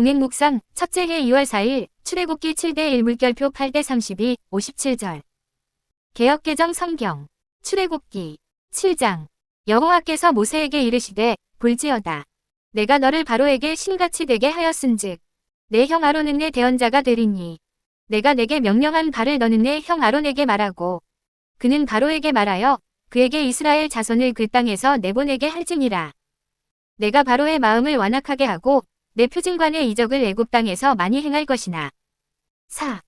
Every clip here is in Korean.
동행묵상 첫째 해 2월 4일 출애굽기 7대 1 물결표 8대 32 57절. 개혁개정 성경. 출애굽기 7장. 여호와께서 모세에게 이르시되 볼지어다. 내가 너를 바로에게 신같이 되게 하였은즉 내 형 아론은 내 대언자가 되리니 내가 내게 명령한 바를 너는 내 형 아론에게 말하고 그는 바로에게 말하여 그에게 이스라엘 자손을 그 땅에서 내보내게 할지니라. 내가 바로의 마음을 완악하게 하고 내 표징관의 이적을 애굽 땅에서 많이 행할 것이나 4.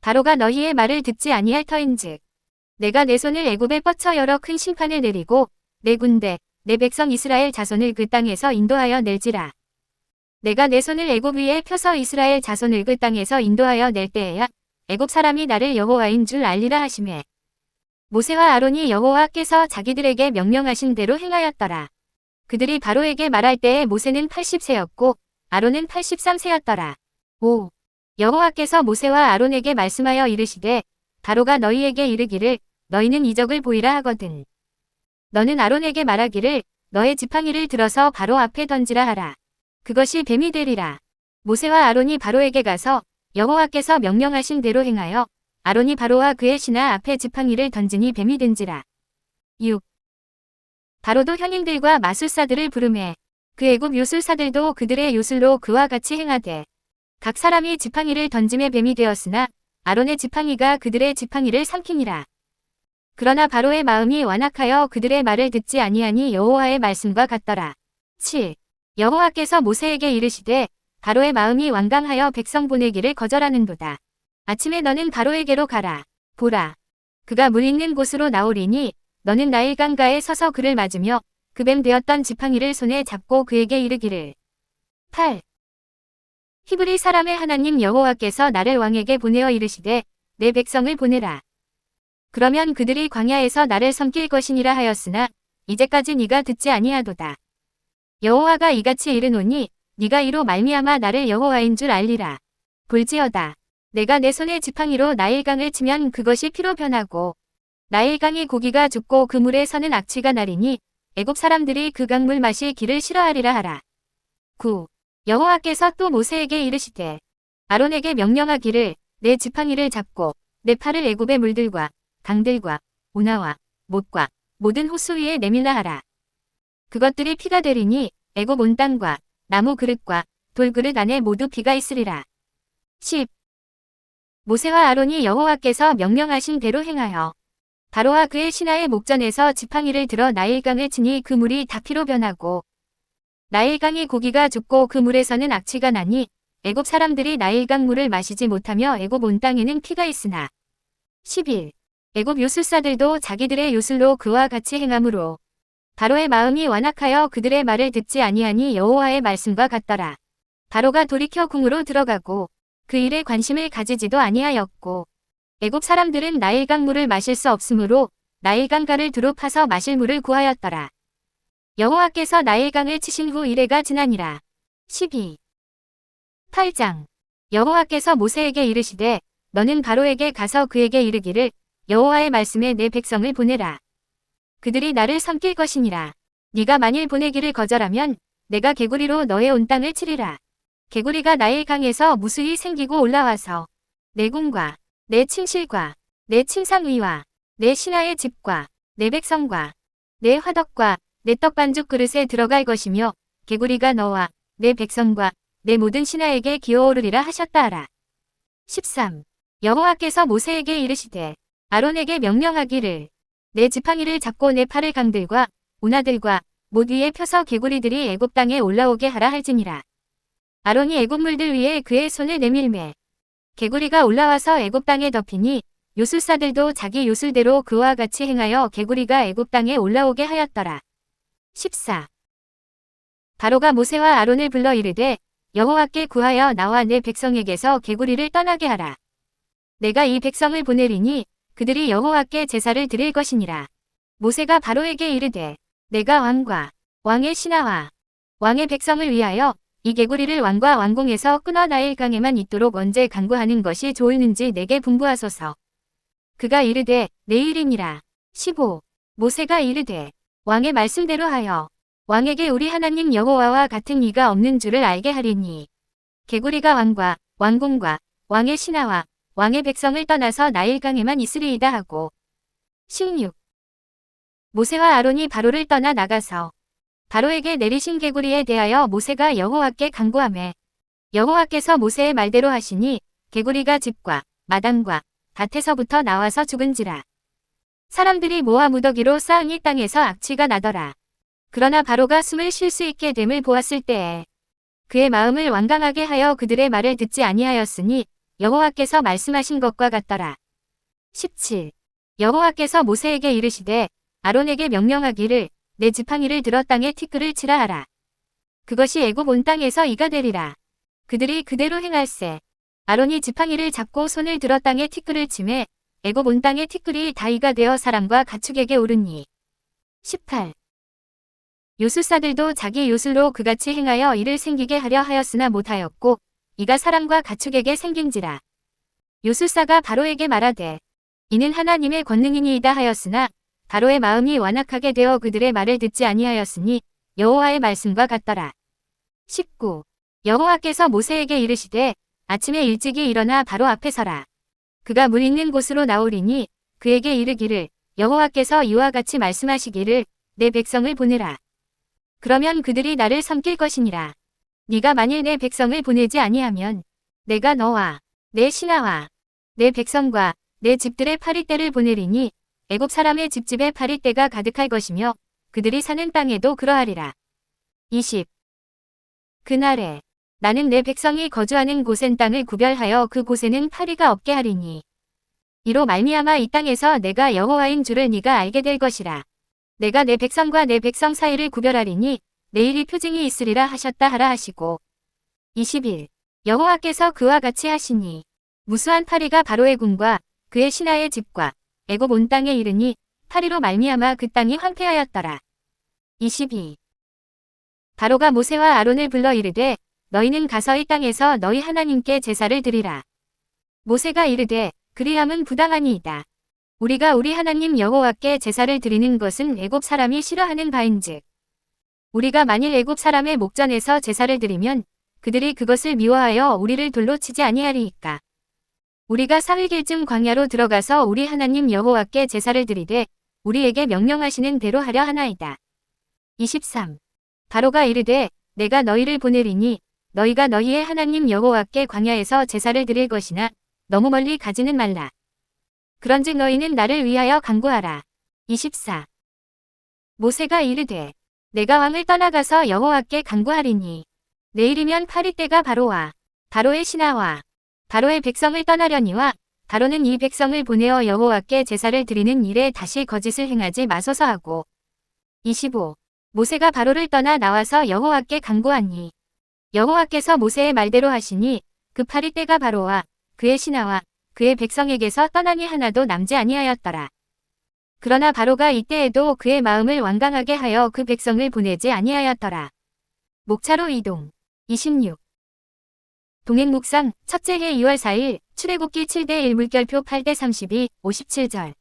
바로가 너희의 말을 듣지 아니할 터인즉 내가 내 손을 애굽에 뻗쳐 여러 큰 심판을 내리고 내 군대 내 백성 이스라엘 자손을 그 땅에서 인도하여 낼지라 내가 내 손을 애굽 위에 펴서 이스라엘 자손을 그 땅에서 인도하여 낼 때에야 애굽 사람이 나를 여호와인 줄 알리라 하심에 모세와 아론이 여호와께서 자기들에게 명령하신 대로 행하였더라. 그들이 바로에게 말할 때에 모세는 80세였고 아론은 83세였더라. 5. 여호와께서 모세와 아론에게 말씀하여 이르시되 바로가 너희에게 이르기를 너희는 이적을 보이라 하거든. 너는 아론에게 말하기를 너의 지팡이를 들어서 바로 앞에 던지라 하라. 그것이 뱀이 되리라. 모세와 아론이 바로에게 가서 여호와께서 명령하신 대로 행하여 아론이 바로와 그의 신하 앞에 지팡이를 던지니 뱀이 된지라. 6. 바로도 현인들과 마술사들을 부르매 그 애굽 요술사들도 그들의 요술로 그와 같이 행하되 각 사람이 지팡이를 던짐에 뱀이 되었으나 아론의 지팡이가 그들의 지팡이를 삼키니라. 그러나 바로의 마음이 완악하여 그들의 말을 듣지 아니하니 여호와의 말씀과 같더라. 7. 여호와께서 모세에게 이르시되 바로의 마음이 완강하여 백성 보내기를 거절하는도다. 아침에 너는 바로에게로 가라. 보라. 그가 물 있는 곳으로 나오리니 너는 나일강가에 서서 그를 맞으며 그뱀 되었던 지팡이를 손에 잡고 그에게 이르기를. 8. 히브리 사람의 하나님 여호와께서 나를 왕에게 보내어 이르시되 내 백성을 보내라. 그러면 그들이 광야에서 나를 섬길 것이니라 하였으나 이제까지 네가 듣지 아니하도다. 여호와가 이같이 이르노니 네가 이로 말미암아 나를 여호와인 줄 알리라. 볼지어다. 내가 내 손에 지팡이로 나일강을 치면 그것이 피로 변하고 나일강이 고기가 죽고 그 물에 서는 악취가 나리니 애굽 사람들이 그 강물 맛이 기를 싫어하리라 하라. 9. 여호와께서 또 모세에게 이르시되 아론에게 명령하기를 내 지팡이를 잡고 내 팔을 애굽의 물들과 강들과 운하와 못과 모든 호수 위에 내밀라 하라. 그것들이 피가 되리니 애굽 온 땅과 나무 그릇과 돌 그릇 안에 모두 피가 있으리라. 10. 모세와 아론이 여호와께서 명령하신 대로 행하여 바로와 그의 신하의 목전에서 지팡이를 들어 나일강을 치니 그 물이 다 피로 변하고 나일강이 고기가 죽고 그 물에서는 악취가 나니 애굽 사람들이 나일강 물을 마시지 못하며 애굽 온 땅에는 피가 있으나 11. 애굽 요술사들도 자기들의 요술로 그와 같이 행함으로 바로의 마음이 완악하여 그들의 말을 듣지 아니하니 여호와의 말씀과 같더라. 바로가 돌이켜 궁으로 들어가고 그 일에 관심을 가지지도 아니하였고 애굽 사람들은 나일강 물을 마실 수 없으므로 나일강가를 두루 파서 마실 물을 구하였더라. 여호와께서 나일강을 치신 후 이래가 지나니라. 12. 8장 여호와께서 모세에게 이르시되 너는 바로에게 가서 그에게 이르기를 여호와의 말씀에 내 백성을 보내라. 그들이 나를 섬길 것이니라. 네가 만일 보내기를 거절하면 내가 개구리로 너의 온 땅을 치리라. 개구리가 나일강에서 무수히 생기고 올라와서 내 궁과 내 침실과 내 침상 위와 내 신하의 집과 내 백성과 내 화덕과 내 떡반죽 그릇에 들어갈 것이며 개구리가 너와 내 백성과 내 모든 신하에게 기어오르리라 하셨다 하라. 13. 여호와께서 모세에게 이르시되 아론에게 명령하기를 내 지팡이를 잡고 내 팔을 강들과 운하들과 못 위에 펴서 개구리들이 애굽 땅에 올라오게 하라 할지니라. 아론이 애굽 물들 위에 그의 손을 내밀매 개구리가 올라와서 애굽 땅에 덮이니 요술사들도 자기 요술대로 그와 같이 행하여 개구리가 애굽 땅에 올라오게 하였더라. 14. 바로가 모세와 아론을 불러 이르되 여호와께 구하여 나와 내 백성에게서 개구리를 떠나게 하라. 내가 이 백성을 보내리니 그들이 여호와께 제사를 드릴 것이니라. 모세가 바로에게 이르되 내가 왕과 왕의 신하와 왕의 백성을 위하여 이 개구리를 왕과 왕궁에서 끊어 나일 강에만 있도록 언제 강구하는 것이 좋을는지 내게 분부하소서. 그가 이르되 내일이니라. 15. 모세가 이르되 왕의 말씀대로 하여 왕에게 우리 하나님 여호와와 같은 이가 없는 줄을 알게 하리니 개구리가 왕과 왕궁과 왕의 신하와 왕의 백성을 떠나서 나일강에만 있으리이다 하고 16. 모세와 아론이 바로를 떠나 나가서 바로에게 내리신 개구리에 대하여 모세가 여호와께 간구하매 여호와께서 모세의 말대로 하시니 개구리가 집과 마당과 밭에서부터 나와서 죽은지라. 사람들이 모아 무더기로 쌓은 이 땅에서 악취가 나더라. 그러나 바로가 숨을 쉴 수 있게 됨을 보았을 때에 그의 마음을 완강하게 하여 그들의 말을 듣지 아니하였으니 여호와께서 말씀하신 것과 같더라. 17. 여호와께서 모세에게 이르시되 아론에게 명령하기를 내 지팡이를 들어 땅에 티끌을 치라 하라. 그것이 애굽 온 땅에서 이가 되리라. 그들이 그대로 행할세. 아론이 지팡이를 잡고 손을 들어 땅에 티끌을 치매 애굽 온 땅의 티끌이 다 이가 되어 사람과 가축에게 오르니. 18. 요술사들도 자기 요술로 그같이 행하여 이를 생기게 하려 하였으나 못하였고 이가 사람과 가축에게 생긴지라. 요술사가 바로에게 말하되 이는 하나님의 권능이니이다 하였으나 바로의 마음이 완악하게 되어 그들의 말을 듣지 아니하였으니 여호와의 말씀과 같더라. 19. 여호와께서 모세에게 이르시되 아침에 일찍이 일어나 바로 앞에 서라. 그가 물 있는 곳으로 나오리니 그에게 이르기를 여호와께서 이와 같이 말씀하시기를 내 백성을 보내라. 그러면 그들이 나를 섬길 것이니라. 네가 만일 내 백성을 보내지 아니하면 내가 너와 내 신하와 내 백성과 내 집들의 파리떼를 보내리니 애굽 사람의 집집에 파리떼가 가득할 것이며 그들이 사는 땅에도 그러하리라. 20. 그날에 나는 내 백성이 거주하는 곳엔 땅을 구별하여 그 곳에는 파리가 없게 하리니 이로 말미암아 이 땅에서 내가 여호와인 줄을 네가 알게 될 것이라. 내가 내 백성과 내 백성 사이를 구별하리니 내일이 표징이 있으리라 하셨다 하라 하시고 21. 여호와께서 그와 같이 하시니 무수한 파리가 바로의 군과 그의 신하의 집과 애굽 온 땅에 이르니 파리로 말미암아 그 땅이 황폐하였더라. 22. 바로가 모세와 아론을 불러 이르되 너희는 가서 이 땅에서 너희 하나님께 제사를 드리라. 모세가 이르되 그리함은 부당하니이다. 우리가 우리 하나님 여호와께 제사를 드리는 것은 애굽 사람이 싫어하는 바인즉 우리가 만일 애굽 사람의 목전에서 제사를 드리면 그들이 그것을 미워하여 우리를 돌로 치지 아니하리이까. 우리가 사흘길쯤 광야로 들어가서 우리 하나님 여호와께 제사를 드리되 우리에게 명령하시는 대로 하려 하나이다. 23. 바로가 이르되 내가 너희를 보내리니 너희가 너희의 하나님 여호와께 광야에서 제사를 드릴 것이나 너무 멀리 가지는 말라. 그런즉 너희는 나를 위하여 간구하라. 24. 모세가 이르되 내가 왕을 떠나가서 여호와께 간구하리니 내일이면 파리떼가 바로 와 바로의 신하와 바로의 백성을 떠나려니와 바로는 이 백성을 보내어 여호와께 제사를 드리는 일에 다시 거짓을 행하지 마소서 하고 25. 모세가 바로를 떠나 나와서 여호와께 간구하니 여호와께서 모세의 말대로 하시니 그 파리떼가 바로와 그의 신하와 그의 백성에게서 떠나니 하나도 남지 아니하였더라. 그러나 바로가 이때에도 그의 마음을 완강하게 하여 그 백성을 보내지 아니하였더라. 목차로 이동 26 동행 묵상 첫째 해 2월 4일 출애굽기 7대 1 물결표 8대 32 57절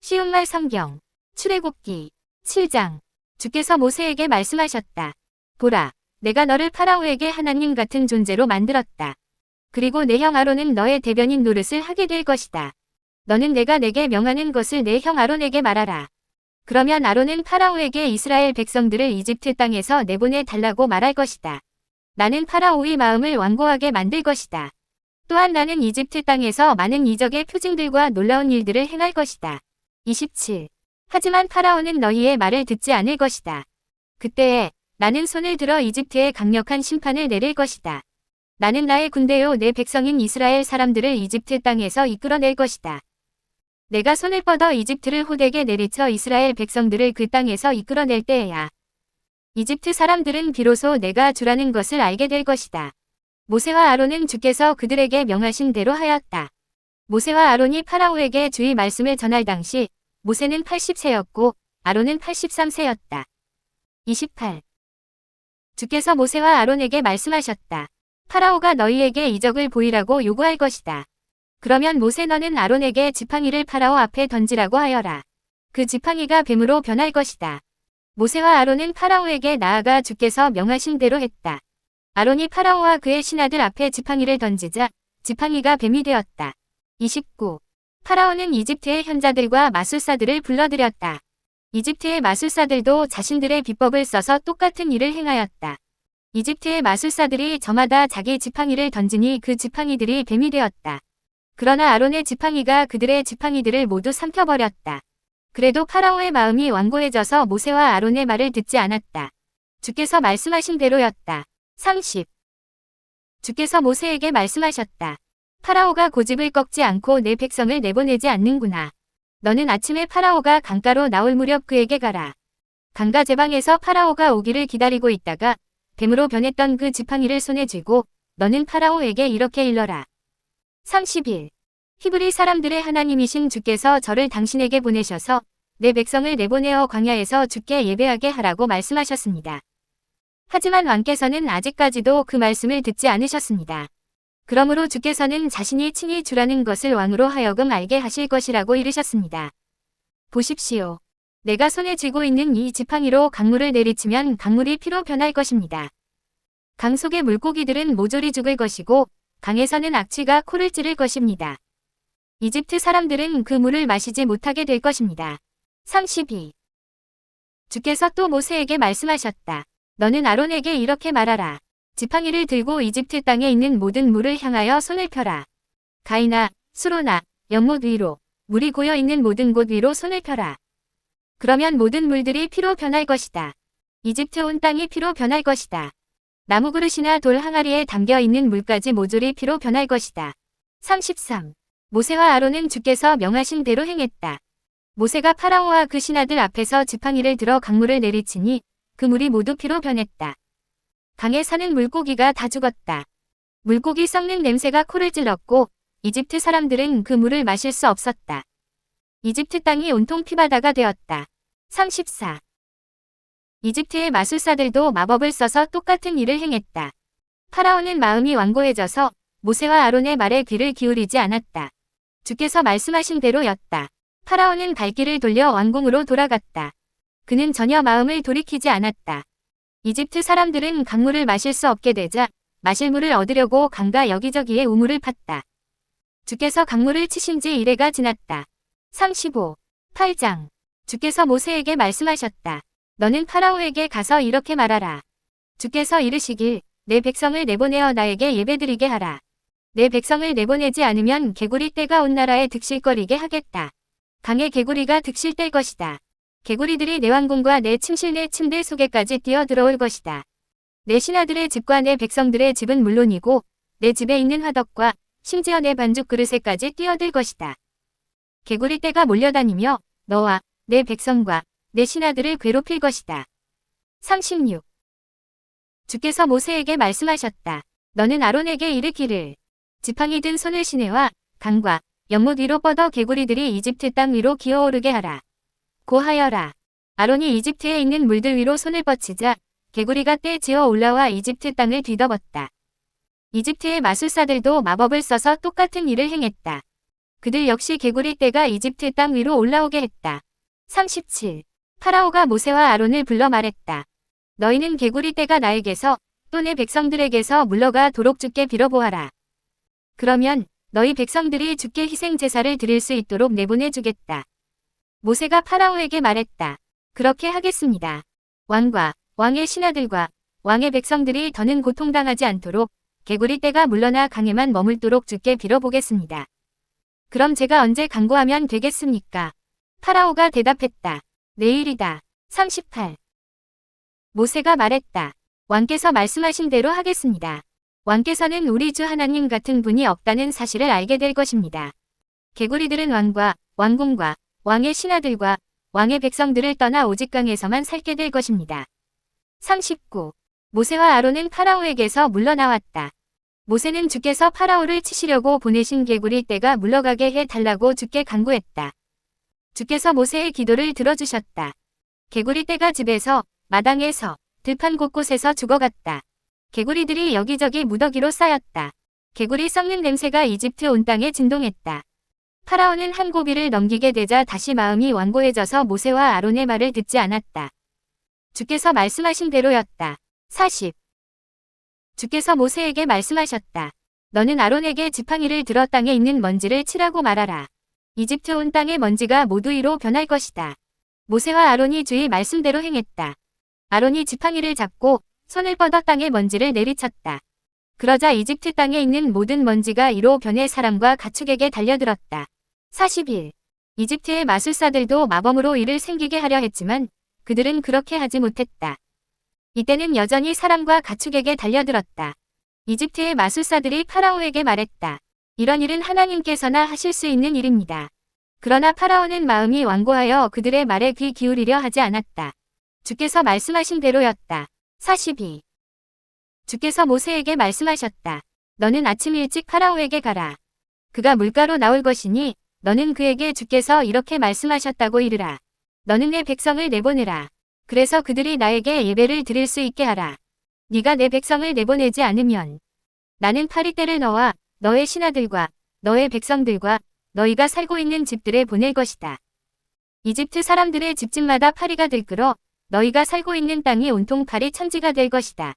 쉬운 말 성경 출애굽기 7장 주께서 모세에게 말씀하셨다. 보라 내가 너를 파라오에게 하나님 같은 존재로 만들었다. 그리고 내 형 아론은 너의 대변인 노릇을 하게 될 것이다. 너는 내가 내게 명하는 것을 내 형 아론에게 말하라. 그러면 아론은 파라오에게 이스라엘 백성들을 이집트 땅에서 내보내 달라고 말할 것이다. 나는 파라오의 마음을 완고하게 만들 것이다. 또한 나는 이집트 땅에서 많은 이적의 표징들과 놀라운 일들을 행할 것이다. 27. 하지만 파라오는 너희의 말을 듣지 않을 것이다. 그때에 나는 손을 들어 이집트에 강력한 심판을 내릴 것이다. 나는 나의 군대요 내 백성인 이스라엘 사람들을 이집트 땅에서 이끌어낼 것이다. 내가 손을 뻗어 이집트를 호되게 내리쳐 이스라엘 백성들을 그 땅에서 이끌어낼 때에야. 이집트 사람들은 비로소 내가 주라는 것을 알게 될 것이다. 모세와 아론은 주께서 그들에게 명하신 대로 하였다. 모세와 아론이 파라오에게 주의 말씀을 전할 당시 모세는 80세였고 아론은 83세였다. 28. 주께서 모세와 아론에게 말씀하셨다. 파라오가 너희에게 이적을 보이라고 요구할 것이다. 그러면 모세 너는 아론에게 지팡이를 파라오 앞에 던지라고 하여라. 그 지팡이가 뱀으로 변할 것이다. 모세와 아론은 파라오에게 나아가 주께서 명하신 대로 했다. 아론이 파라오와 그의 신하들 앞에 지팡이를 던지자 지팡이가 뱀이 되었다. 29. 파라오는 이집트의 현자들과 마술사들을 불러들였다. 이집트의 마술사들도 자신들의 비법을 써서 똑같은 일을 행하였다. 이집트의 마술사들이 저마다 자기 지팡이를 던지니 그 지팡이들이 뱀이 되었다. 그러나 아론의 지팡이가 그들의 지팡이들을 모두 삼켜버렸다. 그래도 파라오의 마음이 완고해져서 모세와 아론의 말을 듣지 않았다. 주께서 말씀하신 대로였다. 30. 주께서 모세에게 말씀하셨다. 파라오가 고집을 꺾지 않고 내 백성을 내보내지 않는구나. 너는 아침에 파라오가 강가로 나올 무렵 그에게 가라. 강가 제방에서 파라오가 오기를 기다리고 있다가 뱀으로 변했던 그 지팡이를 손에 쥐고 너는 파라오에게 이렇게 일러라. 31. 히브리 사람들의 하나님이신 주께서 저를 당신에게 보내셔서 내 백성을 내보내어 광야에서 주께 예배하게 하라고 말씀하셨습니다. 하지만 왕께서는 아직까지도 그 말씀을 듣지 않으셨습니다. 그러므로 주께서는 자신이 친히 주라는 것을 왕으로 하여금 알게 하실 것이라고 이르셨습니다. 보십시오. 내가 손에 쥐고 있는 이 지팡이로 강물을 내리치면 강물이 피로 변할 것입니다. 강 속의 물고기들은 모조리 죽을 것이고 강에서는 악취가 코를 찌를 것입니다. 이집트 사람들은 그 물을 마시지 못하게 될 것입니다. 32. 주께서 또 모세에게 말씀하셨다. 너는 아론에게 이렇게 말하라. 지팡이를 들고 이집트 땅에 있는 모든 물을 향하여 손을 펴라. 가이나, 수로나, 연못 위로, 물이 고여 있는 모든 곳 위로 손을 펴라. 그러면 모든 물들이 피로 변할 것이다. 이집트 온 땅이 피로 변할 것이다. 나무 그릇이나 돌 항아리에 담겨 있는 물까지 모조리 피로 변할 것이다. 33. 모세와 아론은 주께서 명하신 대로 행했다. 모세가 파라오와 그 신하들 앞에서 지팡이를 들어 강물을 내리치니 그 물이 모두 피로 변했다. 강에 사는 물고기가 다 죽었다. 물고기 썩는 냄새가 코를 찔렀고 이집트 사람들은 그 물을 마실 수 없었다. 이집트 땅이 온통 피바다가 되었다. 34. 이집트의 마술사들도 마법을 써서 똑같은 일을 행했다. 파라오는 마음이 완고해져서 모세와 아론의 말에 귀를 기울이지 않았다. 주께서 말씀하신 대로였다. 파라오는 발길을 돌려 왕궁으로 돌아갔다. 그는 전혀 마음을 돌이키지 않았다. 이집트 사람들은 강물을 마실 수 없게 되자 마실 물을 얻으려고 강가 여기저기에 우물을 팠다. 주께서 강물을 치신 지 이래가 지났다. 35. 8장. 주께서 모세에게 말씀하셨다. 너는 파라오에게 가서 이렇게 말하라. 주께서 이르시길 내 백성을 내보내어 나에게 예배드리게 하라. 내 백성을 내보내지 않으면 개구리 떼가 온 나라에 득실거리게 하겠다. 강의 개구리가 득실될 것이다. 개구리들이 내 왕궁과 내 침실 내 침대 속에까지 뛰어들어올 것이다. 내 신하들의 집과 내 백성들의 집은 물론이고 내 집에 있는 화덕과 심지어 내 반죽 그릇에까지 뛰어들 것이다. 개구리 떼가 몰려다니며 너와 내 백성과 내 신하들을 괴롭힐 것이다. 36. 주께서 모세에게 말씀하셨다. 너는 아론에게 이르기를 지팡이 든 손을 시내와 강과 연못 위로 뻗어 개구리들이 이집트 땅 위로 기어오르게 하라. 고하여라. 아론이 이집트에 있는 물들 위로 손을 뻗치자 개구리가 떼 지어 올라와 이집트 땅을 뒤덮었다. 이집트의 마술사들도 마법을 써서 똑같은 일을 행했다. 그들 역시 개구리 떼가 이집트 땅 위로 올라오게 했다. 37. 파라오가 모세와 아론을 불러 말했다. 너희는 개구리 떼가 나에게서 또 내 백성들에게서 물러가 도록 주께 빌어보아라. 그러면 너희 백성들이 주께 희생 제사를 드릴 수 있도록 내보내 주겠다. 모세가 파라오에게 말했다. 그렇게 하겠습니다. 왕과 왕의 신하들과 왕의 백성들이 더는 고통당하지 않도록 개구리 떼가 물러나 강에만 머물도록 주께 빌어보겠습니다. 그럼 제가 언제 강구하면 되겠습니까? 파라오가 대답했다. 내일이다. 38. 모세가 말했다. 왕께서 말씀하신 대로 하겠습니다. 왕께서는 우리 주 하나님 같은 분이 없다는 사실을 알게 될 것입니다. 개구리들은 왕과 왕궁과 왕의 신하들과 왕의 백성들을 떠나 오직 강에서만 살게 될 것입니다. 39. 모세와 아론은 파라오에게서 물러나왔다. 모세는 주께서 파라오를 치시려고 보내신 개구리 떼가 물러가게 해달라고 주께 간구했다. 주께서 모세의 기도를 들어주셨다. 개구리 떼가 집에서, 마당에서, 들판 곳곳에서 죽어갔다. 개구리들이 여기저기 무더기로 쌓였다. 개구리 썩는 냄새가 이집트 온 땅에 진동했다. 파라오는 한 고비를 넘기게 되자 다시 마음이 완고해져서 모세와 아론의 말을 듣지 않았다. 주께서 말씀하신 대로였다. 40. 주께서 모세에게 말씀하셨다. 너는 아론에게 지팡이를 들어 땅에 있는 먼지를 치라고 말하라. 이집트 온 땅의 먼지가 모두 이로 변할 것이다. 모세와 아론이 주의 말씀대로 행했다. 아론이 지팡이를 잡고 손을 뻗어 땅에 먼지를 내리쳤다. 그러자 이집트 땅에 있는 모든 먼지가 이로 변해 사람과 가축에게 달려들었다. 41. 이집트의 마술사들도 마범으로 이를 생기게 하려 했지만 그들은 그렇게 하지 못했다. 이때는 여전히 사람과 가축에게 달려들었다. 이집트의 마술사들이 파라오에게 말했다. 이런 일은 하나님께서나 하실 수 있는 일입니다. 그러나 파라오는 마음이 완고하여 그들의 말에 귀 기울이려 하지 않았다. 주께서 말씀하신 대로였다. 42. 주께서 모세에게 말씀하셨다. 너는 아침 일찍 파라오에게 가라. 그가 물가로 나올 것이니 너는 그에게 주께서 이렇게 말씀하셨다고 이르라. 너는 내 백성을 내보내라. 그래서 그들이 나에게 예배를 드릴 수 있게 하라. 네가 내 백성을 내보내지 않으면 나는 파리떼를 너와 너의 신하들과 너의 백성들과 너희가 살고 있는 집들에 보낼 것이다. 이집트 사람들의 집집마다 파리가 들끓어 너희가 살고 있는 땅이 온통 파리 천지가 될 것이다.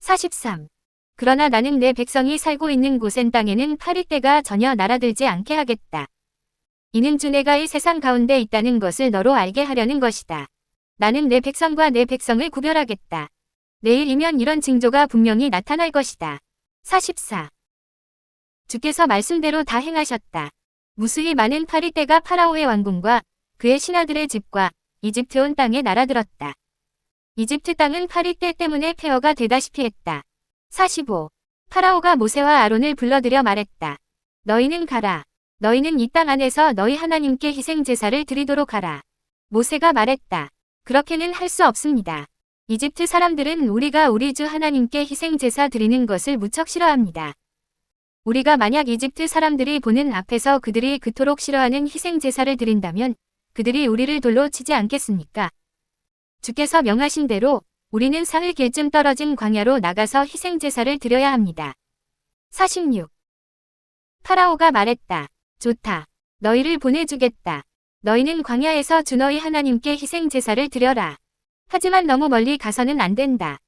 43. 그러나 나는 내 백성이 살고 있는 곳엔 땅에는 파리떼가 전혀 날아들지 않게 하겠다. 이는 주 내가 이 세상 가운데 있다는 것을 너로 알게 하려는 것이다. 나는 내 백성과 내 백성을 구별하겠다. 내일이면 이런 징조가 분명히 나타날 것이다. 44. 주께서 말씀대로 다 행하셨다. 무수히 많은 파리떼가 파라오의 왕궁과 그의 신하들의 집과 이집트 온 땅에 날아들었다. 이집트 땅은 파리떼 때문에 폐허가 되다시피 했다. 45. 파라오가 모세와 아론을 불러들여 말했다. 너희는 가라. 너희는 이 땅 안에서 너희 하나님께 희생 제사를 드리도록 하라. 모세가 말했다. 그렇게는 할 수 없습니다. 이집트 사람들은 우리가 우리 주 하나님께 희생 제사 드리는 것을 무척 싫어합니다. 우리가 만약 이집트 사람들이 보는 앞에서 그들이 그토록 싫어하는 희생 제사를 드린다면 그들이 우리를 돌로 치지 않겠습니까? 주께서 명하신 대로 우리는 사흘 길쯤 떨어진 광야로 나가서 희생 제사를 드려야 합니다. 46. 파라오가 말했다. 좋다. 너희를 보내주겠다. 너희는 광야에서 주 너희 하나님께 희생 제사를 드려라. 하지만 너무 멀리 가서는 안 된다.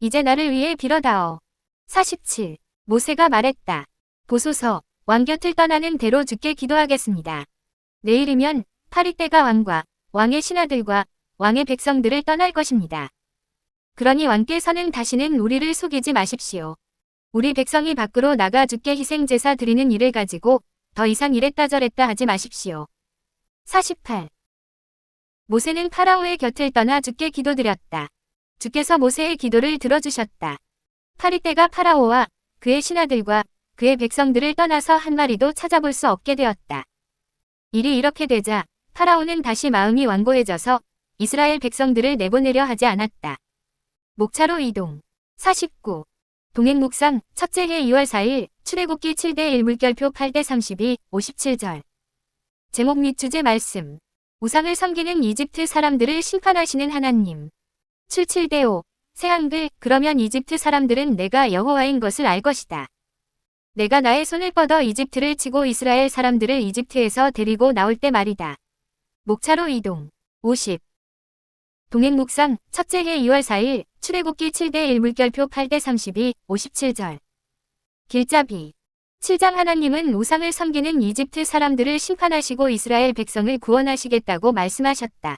이제 나를 위해 빌어다오. 47. 모세가 말했다. 보소서, 왕 곁을 떠나는 대로 주께 기도하겠습니다. 내일이면 파리떼가 왕과 왕의 신하들과 왕의 백성들을 떠날 것입니다. 그러니 왕께서는 다시는 우리를 속이지 마십시오. 우리 백성이 밖으로 나가 주께 희생제사 드리는 일을 가지고 더 이상 이랬다 저랬다 하지 마십시오. 48. 모세는 파라오의 곁을 떠나 주께 기도드렸다. 주께서 모세의 기도를 들어주셨다. 파리떼가 파라오와 그의 신하들과 그의 백성들을 떠나서 한 마리도 찾아볼 수 없게 되었다. 일이 이렇게 되자 파라오는 다시 마음이 완고해져서 이스라엘 백성들을 내보내려 하지 않았다. 목차로 이동 49. 동행 묵상 첫째 해 2월 4일 출애굽기 7대 1 물결표 8대 32 57절 제목 및 주제 말씀 우상을 섬기는 이집트 사람들을 심판하시는 하나님 출 7대 5 새한글 그러면 이집트 사람들은 내가 여호와인 것을 알 것이다. 내가 나의 손을 뻗어 이집트를 치고 이스라엘 사람들을 이집트에서 데리고 나올 때 말이다. 목차로 이동. 50. 동행묵상 첫째 해 2월 4일 출애굽기 7대 1 물결표 8대 32 57절 길잡이 7장 하나님은 우상을 섬기는 이집트 사람들을 심판하시고 이스라엘 백성을 구원하시겠다고 말씀하셨다.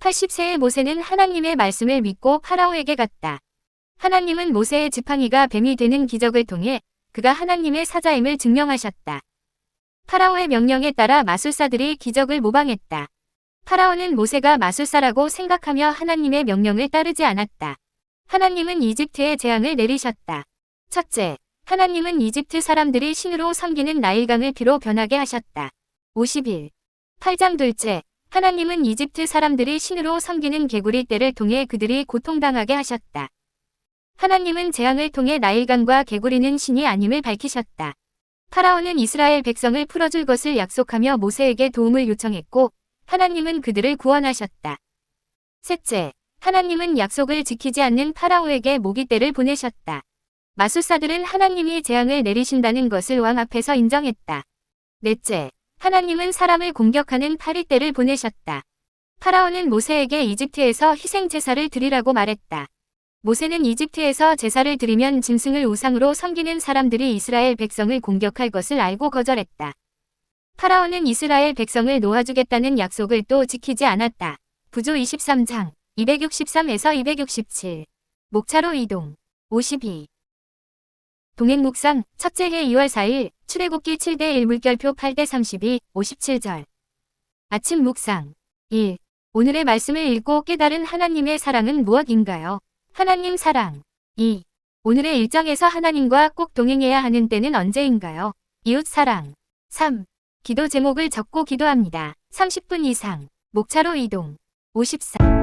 80세의 모세는 하나님의 말씀을 믿고 파라오에게 갔다. 하나님은 모세의 지팡이가 뱀이 되는 기적을 통해 그가 하나님의 사자임을 증명하셨다. 파라오의 명령에 따라 마술사들이 기적을 모방했다. 파라오는 모세가 마술사라고 생각하며 하나님의 명령을 따르지 않았다. 하나님은 이집트에 재앙을 내리셨다. 첫째, 하나님은 이집트 사람들이 신으로 섬기는 나일강을 피로 변하게 하셨다. 51. 8장 둘째, 하나님은 이집트 사람들이 신으로 섬기는 개구리 떼를 통해 그들이 고통당하게 하셨다. 하나님은 재앙을 통해 나일강과 개구리는 신이 아님을 밝히셨다. 파라오는 이스라엘 백성을 풀어줄 것을 약속하며 모세에게 도움을 요청했고 하나님은 그들을 구원하셨다. 셋째, 하나님은 약속을 지키지 않는 파라오에게 모기떼를 보내셨다. 마술사들은 하나님이 재앙을 내리신다는 것을 왕 앞에서 인정했다. 넷째, 하나님은 사람을 공격하는 파리떼를 보내셨다. 파라오는 모세에게 이집트에서 희생 제사를 드리라고 말했다. 모세는 이집트에서 제사를 드리면 짐승을 우상으로 섬기는 사람들이 이스라엘 백성을 공격할 것을 알고 거절했다. 파라오는 이스라엘 백성을 놓아주겠다는 약속을 또 지키지 않았다. 부조 23장 263에서 267 목차로 이동 52 동행 묵상 첫째 해 2월 4일 출애굽기 7대 1 물결표 8대 32 57절 아침 묵상 1. 오늘의 말씀을 읽고 깨달은 하나님의 사랑은 무엇인가요? 하나님 사랑 2. 오늘의 일정에서 하나님과 꼭 동행해야 하는 때는 언제인가요? 이웃 사랑 3. 기도 제목을 적고 기도합니다. 30분 이상 목차로 이동 54